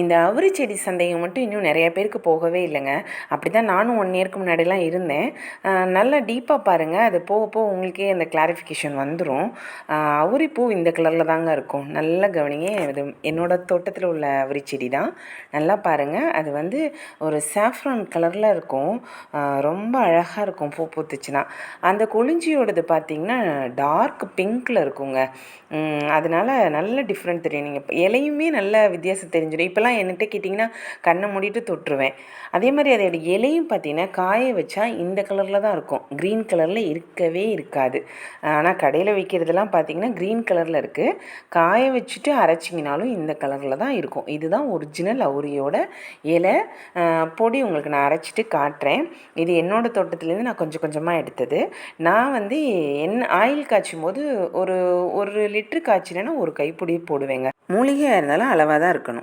இந்த அவரி செடி சந்தேகம் மட்டும் இன்னும் நிறைய பேருக்கு போகவே இல்லைங்க. அப்படி தான் நானும் ஒன் இயர்க்கு முன்னாடிலாம் இருந்தேன். நல்லா டீப்பாக பாருங்கள் அது போக போக உங்களுக்கே அந்த கிளாரிஃபிகேஷன் வந்துடும் அவுரி பூ இந்த கலரில் தாங்க இருக்கும். நல்லா கவனிங்க. இது என்னோடய தோட்டத்தில் உள்ள அவரி செடி தான். நல்லா பாருங்கள் அது வந்து ஒரு சாஃப்ரான் கலரில் இருக்கும். ரொம்ப அழகாக இருக்கும் பூ பூத்துச்சுன்னா. அந்த கொளிஞ்சியோடது பார்த்திங்கன்னா டார்க் பிங்க்கில் இருக்குங்க. அதனால் நல்ல டிஃப்ரெண்ட் தெரியும். நீங்கள் இலையுமே நல்ல வித்தியாசம் தெரிஞ்சிடும். இப்போ இப்போல்லாம் என்கிட்ட கேட்டிங்கன்னா கண்ணை மூடிட்டு தொட்டுருவேன். அதே மாதிரி அதோட இலையும் பார்த்தீங்கன்னா காய வச்சா இந்த கலரில் தான் இருக்கும். க்ரீன் கலரில் இருக்கவே இருக்காது. ஆனால் கடையில் விற்கிறதெல்லாம் பார்த்தீங்கன்னா க்ரீன் கலரில் இருக்குது காய வச்சுட்டு அரைச்சிங்கனாலும் இந்த கலரில் தான் இருக்கும். இதுதான் ஒரிஜினல் அவுரியோட இலை. பொடி உங்களுக்கு நான் அரைச்சிட்டு காட்டுறேன். இது என்னோட தோட்டத்துலேருந்து நான் கொஞ்சம் கொஞ்சமாக எடுத்தது. நான் வந்து என் ஆயில் காய்ச்சும் போது ஒரு ஒரு லிட்டரு காய்ச்சினா ஒரு கைப்பிடி போடுவேங்க. மூலிகையாக இருந்தாலும் அளவாக தான் இருக்கணும்.